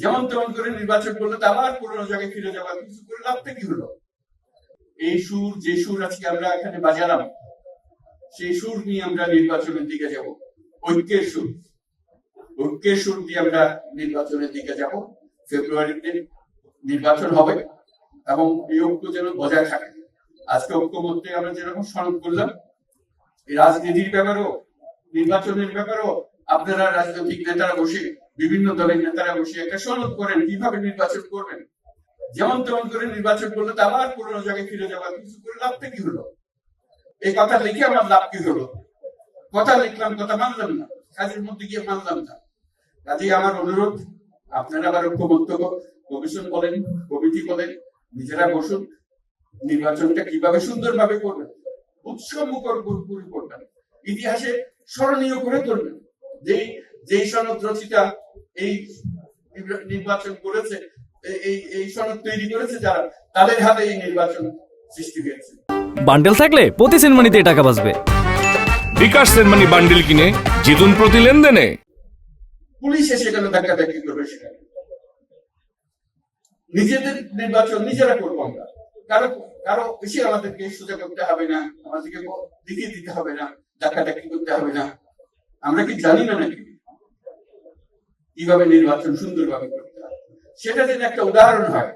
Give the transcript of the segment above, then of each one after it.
যেমন তেমন করে নির্বাচন করলে তো আবার পুরোনো জায়গায় ফিরে যাওয়া কিছু করে লাভটা কি হলো। এই সুর, যে সুর আজকে আমরা এখানে বাজালাম, সেই সুর নিয়ে আমরা নির্বাচনের দিকে যাব। ঐক্যের সুর। ঐক্যের সুর দিয়ে আমরা নির্বাচনের দিকে যাব। ফেব্রুয়ারিতে নির্বাচন হবে এবং এই ঐক্য যেন বজায় থাকে। আজকে ঐক্যমত্যে আমরা যেরকম স্মরণ করলাম রাজনীতির ব্যাপারেও, নির্বাচনের ব্যাপারেও, আপনারা রাজনৈতিক নেতারা বসে বিভিন্ন দলের নেতারা বসে একটা সনদ করেন, কীভাবে নির্বাচন করবেন? যেমন তেমন করে নির্বাচন করলে তো আবার পুরোনো জায়গায় ফিরে যাওয়া কিছু করে লাভটা কি হলো? এই কথা লিখে আমার লাভ কি হলো? কথা লিখলাম, কথা মানলাম না। কাজের মধ্যে গিয়ে মানলাম না। কাজেই আমার অনুরোধ, আপনারা আবার ঐক্যমত্য কমিশন বলেন, কমিটি বলেন, নিজেরা বসুন, নির্বাচনটা কীভাবে সুন্দরভাবে করবেন? উৎসব মুখর করবেন ইতিহাসে স্মরণীয় করে তুলবেন যেই যেই সনদ রচিতা এই নির্বাচন করেছে এই- এই সনদ তৈরি করেছে যারা তাদের হাতে এই নির্বাচন সৃষ্টি হয়েছে। বান্ডেল থাকলে প্রতি সেনমানিতে টাকা বাঁচবে। বিকাশ সেনমানি বান্ডিল কিনে জিতুন প্রতি লেনদেনে। পুলিশ এসে গেল ধাক্কা ধাক্কি করবে সেখানে? নিজেদের নির্বাচন নিজেরা করব আমরা। কারও কারও বেশি আমাদেরকে সোজা করতে হবে না আমাদেরকে দেখিয়ে দিতে হবে না ধাক্কা ধাক্কি করতে হবে না। আমরা কি জানি না নাকি? কীভাবে নির্বাচন সুন্দরভাবে করতে হয়। সেটা যেন একটা উদাহরণ হয়,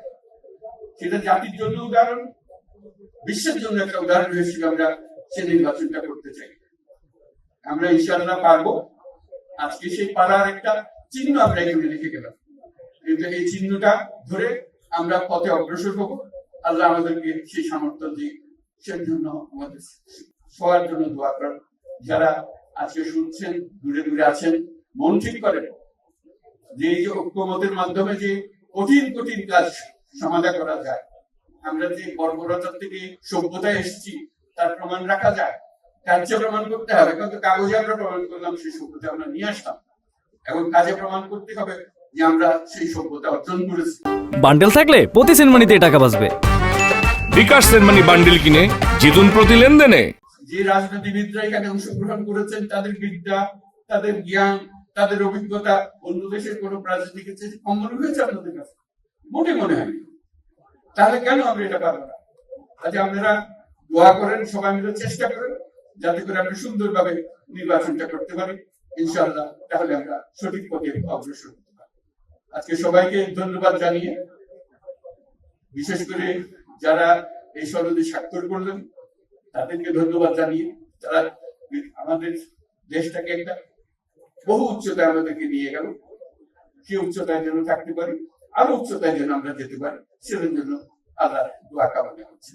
সেটা জাতির জন্য উদাহরণ, বিশ্বের জন্য একটা উদাহরণ হিসেবে আমরা সে নির্বাচনটা করতে চাই। আমরা ইনশাআল্লাহ পারব। আজকে সেই পাড়ার একটা চিহ্ন আমরা এখানে রেখে গেলাম। কিন্তু এই চিহ্নটা ধরে আমরা পথে অগ্রসর হব। আল্লাহ আমাদেরকে সেই সামর্থ্য দিই সেই জন্য আমাদের সবার জন্য দোয়া করেন। যারা আজকে শুনছেন, দূরে দূরে আছেন, মন ঠিক করেন। যে এই যে ঐক্যমতের মাধ্যমে যে কঠিন কঠিন কাজ সমাধা করা যায় আমরা যে বর্বরতার থেকে সভ্যতায় এসেছি তার প্রমাণ রাখা যায় কার্যে প্রমাণ করতে হবে কিন্তু কাগজে আমরা প্রমাণ করলাম সেই সভ্যতা আমরা নিয়ে আসলাম। এবং কাজে প্রমাণ করতে হবে যে আমরা সেই সভ্যতা অর্জন করেছি। বান্ডেল থাকলে প্রতি সেনমানিতে টাকা বাঁচবে। বিকাশ সেনমানি বান্ডিল কিনে জিতুন প্রতি লেনদেনে। যে রাজনীতিবিদরা এখানে অংশগ্রহণ করেছেন তাদের বিদ্যা তাদের জ্ঞান তাদের অভিজ্ঞতা অন্য দেশের কোন কম মনে হয়েছে আপনাদের কাছে? মোটে মনে হয়। তাহলে কেন আমরা এটা পারব না? কাজে আপনারা দোয়া করেন, সবাই মিলে চেষ্টা করেন, যাতে করে আমরা সুন্দরভাবে নির্বাচনটা করতে পারি ইনশাআল্লাহ তাহলে আমরা সঠিক পথে অগ্রসর হতে পারি আজকে সবাইকে ধন্যবাদ জানিয়ে, বিশেষ করে যারা এই সনদে স্বাক্ষর করলেন, তাদেরকে ধন্যবাদ জানিয়ে, তারা আমাদের দেশটাকে একটা বহু উচ্চতায় আমাদেরকে নিয়ে গেল। সে উচ্চতায় যেন থাকতে পারি, আরও উচ্চতায় যেন আমরা যেতে পারি সেটার জন্য আল্লাহ দোয়া কামনা করছি।